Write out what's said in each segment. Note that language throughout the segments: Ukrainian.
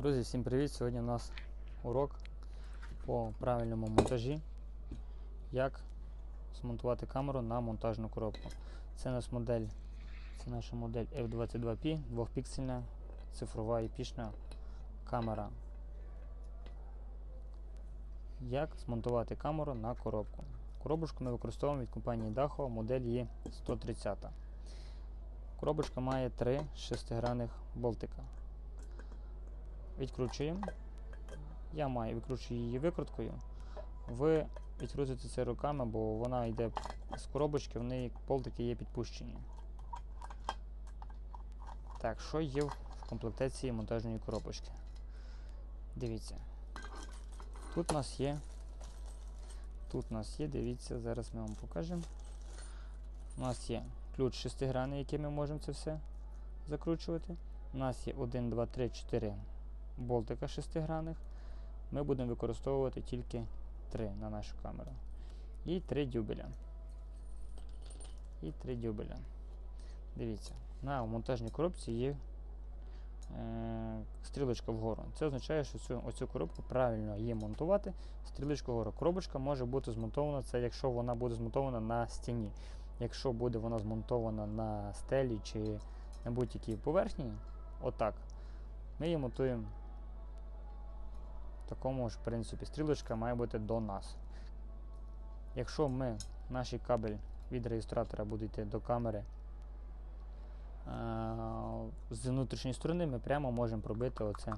Друзі, всім привіт! Сьогодні у нас урок по правильному монтажі, як змонтувати камеру на монтажну коробку. Це наш модель, це наша модель F22P, двохпіксельна цифрова епічна камера. Як змонтувати камеру на коробку? Коробочку ми використовуємо від компанії Daho, модель є 130. Коробочка має три шестигранних болтика. Відкручуємо. Я маю викручую її викруткою. Ви відкрутите це руками, бо вона йде з коробочки, в неї болтики є підпущені. Так, що є в комплектації монтажної коробочки? Дивіться. Тут у нас є. Тут у нас є, дивіться, зараз ми вам покажемо. У нас є ключ шестигранний, яким ми можемо це все закручувати. У нас є 1, 2, 3, 4 болтика шестигранних. Ми будемо використовувати тільки 3 на нашу камеру. І 3 дюбеля. І 3 дюбеля. Дивіться, на монтажній коробці є е, стрілочка вгору. Це означає, що цю, оцю коробку правильно є монтувати. Стрілочка вгору. Коробочка може бути змонтована, це якщо вона буде змонтована на стіні. Якщо буде вона змонтована на стелі чи на будь-якій поверхні, отак, ми її монтуємо такому ж принципі. Стрілочка має бути до нас. Якщо ми, наш кабель від реєстратора буде йти до камери з внутрішньої сторони, ми прямо можемо пробити оце,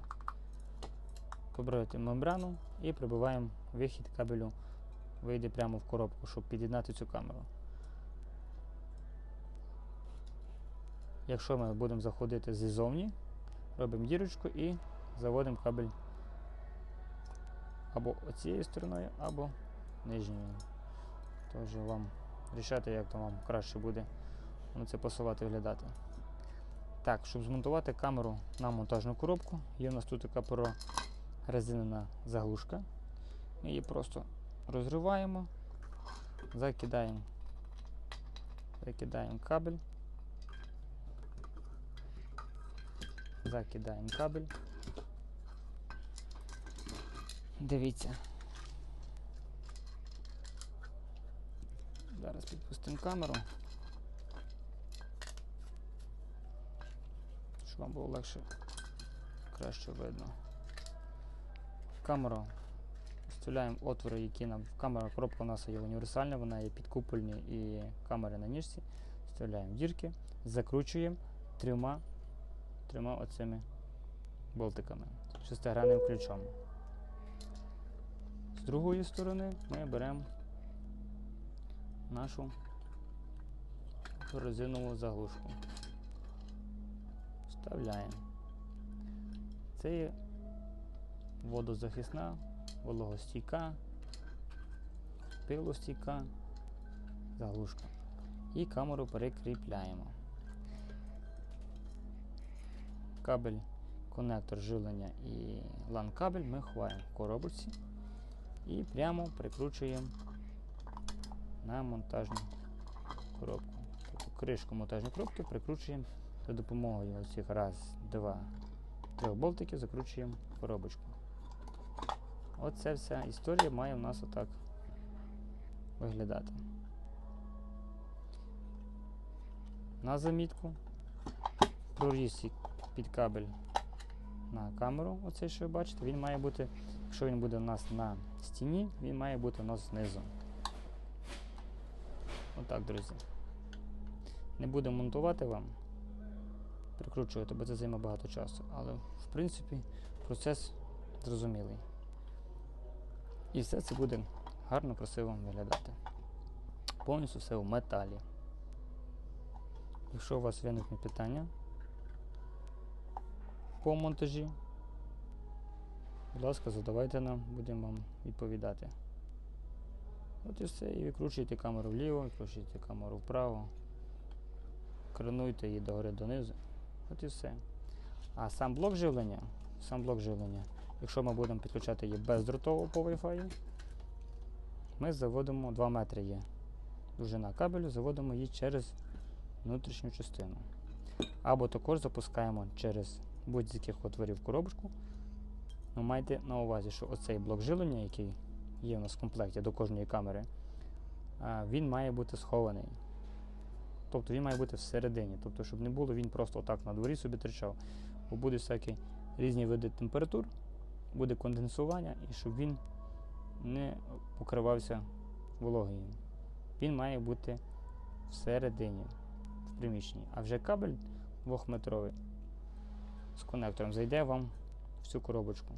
пробити мембрану і прибиваємо вихід кабелю, вийде прямо в коробку, щоб під'єднати цю камеру. Якщо ми будемо заходити ззовні, робимо дірочку і заводимо кабель або оцією стороною, або нижньою. Тож вам рішати, як то вам краще буде воно це пасувати виглядати. Так, щоб змонтувати камеру на монтажну коробку, є у нас тут така прорезинена заглушка. Ми її просто розриваємо, закидаємо, закидаємо кабель. Закидаємо кабель. Дивіться. Зараз підпустимо камеру. Щоб вам було легше, краще видно. Камеру вставляємо отвори, які нам камера, коробка у нас є універсальна, вона є підкупольні і камери на ніжці. Вставляємо дірки, закручуємо трьома трьома оцими болтиками, шестигранним ключом. З другої сторони ми беремо нашу резинову заглушку. Вставляємо. Це є водозахисна, вологостійка, пилостійка заглушка. І камеру перекріпляємо. Кабель, конектор живлення і LAN-кабель ми ховаємо в коробочці і прямо прикручуємо на монтажну коробку. Тобто кришку монтажної коробки прикручуємо за допомогою оцих раз, два, трьох болтиків, закручуємо коробочку. Оце вся історія має в нас отак виглядати. На замітку проріз під кабель на камеру, оцей, що ви бачите, він має бути, якщо він буде у нас на стіні, він має бути у нас знизу. Отак, друзі. Не будемо монтувати вам, прикручувати, бо це займе багато часу. Але, в принципі, процес зрозумілий. І все це буде гарно, красиво виглядати. Повністю все в металі. Якщо у вас виникне питання по монтажі, будь ласка, задавайте нам, будемо вам відповідати. От і все, і викручуєте камеру вліво, викручуєте камеру вправо, крануйте її догори донизу. От і все. А сам блок живлення, сам блок живлення, якщо ми будемо підключати її бездротово по Wi-Fi, ми заводимо 2 метри є. Довжина кабелю, заводимо її через внутрішню частину. Або також запускаємо через будь-з яких отворів коробочку Ну, майте на увазі, що оцей блок жилення, який є у нас в комплекті до кожної камери, він має бути схований. Тобто він має бути всередині. Тобто, щоб не було, він просто отак на дворі собі тричав. Бо буде всякі різні види температур, буде конденсування, і щоб він не покривався вологою. Він має бути всередині, в приміщенні. А вже кабель двохметровий з конектором зайде вам в цю коробочку.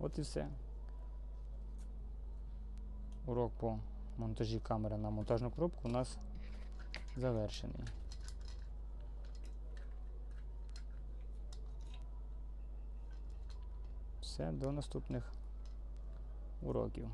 От і все. Урок по монтажі камери на монтажну коробку у нас завершений. Все, до наступних уроків.